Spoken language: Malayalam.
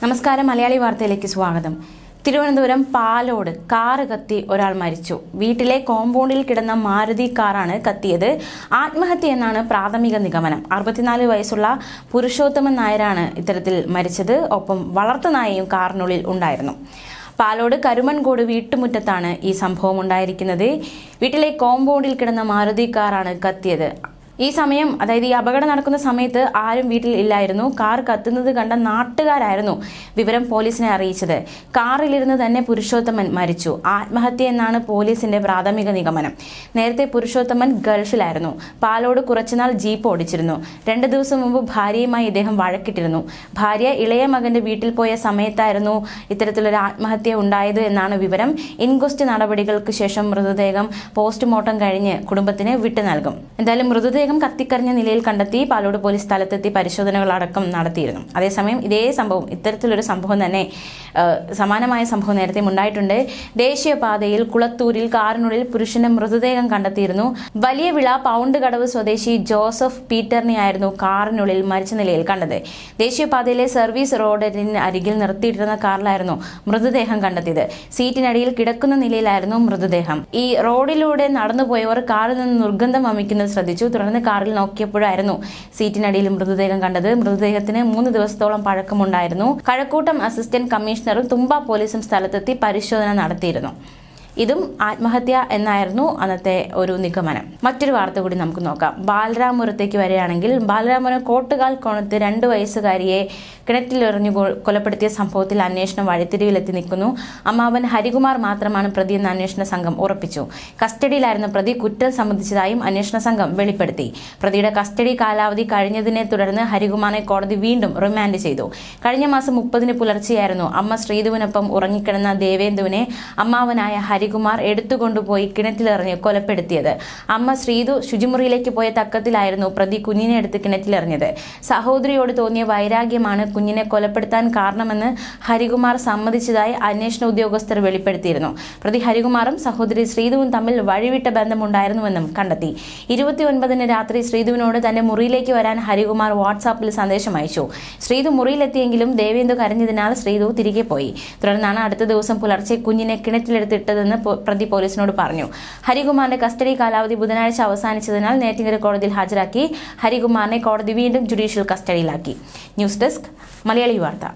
നമസ്കാരം മലയാളി വാർത്തയിലേക്ക് സ്വാഗതം. തിരുവനന്തപുരം പാലോട് കാറ് കത്തി ഒരാൾ മരിച്ചു. വീട്ടിലെ കോമ്പൗണ്ടിൽ കിടന്ന മാരുതി കാറാണ് കത്തിയത്. ആത്മഹത്യ എന്നാണ് പ്രാഥമിക നിഗമനം. അറുപത്തിനാല് വയസ്സുള്ള പുരുഷോത്തമൻ നായരാണ് ഇത്തരത്തിൽ മരിച്ചത്. ഒപ്പം വളർത്തുനായയും കാറിനുള്ളിൽ ഉണ്ടായിരുന്നു. പാലോട് കരുമൻകോട് വീട്ടുമുറ്റത്താണ് ഈ സംഭവം ഉണ്ടായിരിക്കുന്നത്. വീട്ടിലെ കോമ്പൗണ്ടിൽ കിടന്ന മാരുതി കാറാണ് കത്തിയത്. ഈ സമയം അതായത് ഈ അപകടം നടക്കുന്ന സമയത്ത് ആരും വീട്ടിൽ ഇല്ലായിരുന്നു. കാർ കത്തുന്നത് കണ്ട നാട്ടുകാരായിരുന്നു വിവരം പോലീസിനെ അറിയിച്ചത്. കാറിലിരുന്ന് തന്നെ പുരുഷോത്തമൻ മരിച്ചു. ആത്മഹത്യ എന്നാണ് പോലീസിന്റെ പ്രാഥമിക നിഗമനം. നേരത്തെ പുരുഷോത്തമൻ ഗൾഫിലായിരുന്നു. പാലോട് കുറച്ചുനാൾ ജീപ്പ് ഓടിച്ചിരുന്നു. രണ്ട് ദിവസം മുമ്പ് ഭാര്യയുമായി ഇദ്ദേഹം വഴക്കിട്ടിരുന്നു. ഭാര്യ ഇളയ മകന്റെ വീട്ടിൽ പോയ സമയത്തായിരുന്നു ഇത്തരത്തിലൊരു ആത്മഹത്യ ഉണ്ടായത് എന്നാണ് വിവരം. ഇൻക്വസ്റ്റ് നടപടികൾക്ക് ശേഷം മൃതദേഹം പോസ്റ്റ്മോർട്ടം കഴിഞ്ഞ് കുടുംബത്തിന് വിട്ടു നൽകും എന്തായാലും മൃതദേഹം കത്തിക്കറിഞ്ഞ നിലയിൽ കണ്ടെത്തി പാലോട് പോലീസ് സ്ഥലത്തെത്തി പരിശോധനകളടക്കം നടത്തിയിരുന്നു. അതേസമയം ഇതേ സംഭവം ഇത്തരത്തിലൊരു സംഭവം തന്നെ സമാനമായ സംഭവം നേരത്തെ ഉണ്ടായിട്ടുണ്ട്. ദേശീയപാതയിൽ കുളത്തൂരിൽ കാറിനുള്ളിൽ പുരുഷന്റെ മൃതദേഹം കണ്ടെത്തിയിരുന്നു. വലിയ വിള പൗണ്ട് കടവ് സ്വദേശി ജോസഫ് പീറ്ററിനെയായിരുന്നു കാറിനുള്ളിൽ മരിച്ച നിലയിൽ കണ്ടത്. ദേശീയപാതയിലെ സർവീസ് റോഡിന് അരികിൽ നിർത്തിയിട്ടിരുന്ന കാറിലായിരുന്നു മൃതദേഹം കണ്ടെത്തിയത്. സീറ്റിനടിയിൽ കിടക്കുന്ന നിലയിലായിരുന്നു മൃതദേഹം. ഈ റോഡിലൂടെ നടന്നുപോയവർ കാറിൽ നിന്ന് ദുർഗന്ധം വമിക്കുന്നത് ശ്രദ്ധിച്ചു. തുടർന്ന് കാറിൽ നോക്കിയപ്പോഴായിരുന്നു സീറ്റിനടിയിൽ മൃതദേഹം കണ്ടത്. മൃതദേഹത്തിന് മൂന്ന് ദിവസത്തോളം പഴക്കമുണ്ടായിരുന്നു. കഴക്കൂട്ടം അസിസ്റ്റന്റ് കമ്മീഷണറും തുമ്പ പോലീസും സ്ഥലത്തെത്തി പരിശോധന നടത്തിയിരുന്നു. ഇതും ആത്മഹത്യ എന്നായിരുന്നു അന്നത്തെ ഒരു നിഗമനം. മറ്റൊരു വാർത്ത കൂടി നമുക്ക് നോക്കാം. ബാലരാമപുരത്തേക്ക് വരികയാണെങ്കിൽ ബാലരാമപുരം കോട്ടുകാൽ കോണത്ത് രണ്ട് വയസ്സുകാരിയെ കിണറ്റിലെറിഞ്ഞു കൊലപ്പെടുത്തിയ സംഭവത്തിൽ അന്വേഷണം വഴിത്തിരിവിലെത്തി നിൽക്കുന്നു. അമ്മാവൻ ഹരികുമാർ മാത്രമാണ് പ്രതിയെന്ന് അന്വേഷണ സംഘം ഉറപ്പിച്ചു. കസ്റ്റഡിയിലായിരുന്ന പ്രതി കുറ്റം സംബന്ധിച്ചതായും അന്വേഷണ സംഘം വെളിപ്പെടുത്തി. പ്രതിയുടെ കസ്റ്റഡി കാലാവധി കഴിഞ്ഞതിനെ തുടർന്ന് ഹരികുമാറിനെ കോടതി വീണ്ടും റിമാൻഡ് ചെയ്തു. കഴിഞ്ഞ മാസം മുപ്പതിന് പുലർച്ചെയായിരുന്നു അമ്മ ശ്രീധുവിനൊപ്പം ഉറങ്ങിക്കിടന്ന ദേവേന്ദുവിനെ അമ്മാവനായ ഹരികുമാർ എടുത്തുകൊണ്ടുപോയി കിണറ്റിലെറിഞ്ഞ് കൊലപ്പെടുത്തിയത്. അമ്മ ശ്രീതു ശുചിമുറിയിലേക്ക് പോയ തക്കത്തിലായിരുന്നു പ്രതി കുഞ്ഞിനെ എടുത്ത് കിണറ്റിലെറിഞ്ഞത്. സഹോദരിയോട് തോന്നിയ വൈരാഗ്യമാണ് കുഞ്ഞിനെ കൊലപ്പെടുത്താൻ കാരണമെന്ന് ഹരികുമാർ സമ്മതിച്ചതായി അന്വേഷണ ഉദ്യോഗസ്ഥർ വെളിപ്പെടുത്തിയിരുന്നു. പ്രതി ഹരികുമാറും സഹോദരി ശ്രീതുവും തമ്മിൽ വഴിവിട്ട ബന്ധമുണ്ടായിരുന്നുവെന്നും കണ്ടെത്തി. ഇരുപത്തിയൊൻപതിന് രാത്രി ശ്രീതുവിനോട് തന്റെ മുറിയിലേക്ക് വരാൻ ഹരികുമാർ വാട്സാപ്പിൽ സന്ദേശം അയച്ചു. ശ്രീതു മുറിയിലെത്തിയെങ്കിലും ദേവേന്ദു കരഞ്ഞതിനാൽ ശ്രീതു തിരികെ പോയി. തുടർന്നാണ് അടുത്ത ദിവസം പുലർച്ചെ കുഞ്ഞിനെ കിണറ്റിലെടുത്തിട്ടതെന്ന് പ്രതി പോലീസിനോട് പറഞ്ഞു. ഹരികുമാറിന്റെ കസ്റ്റഡി കാലാവധി ബുധനാഴ്ച അവസാനിച്ചതിനാൽ നേറ്റിങ്ങര കോടതിയിൽ ഹാജരാക്കി ഹരികുമാറിനെ കോടതി വീണ്ടും ജുഡീഷ്യൽ കസ്റ്റഡിയിലാക്കി. ന്യൂസ് ഡെസ്ക് മലയാളി വാർത്ത.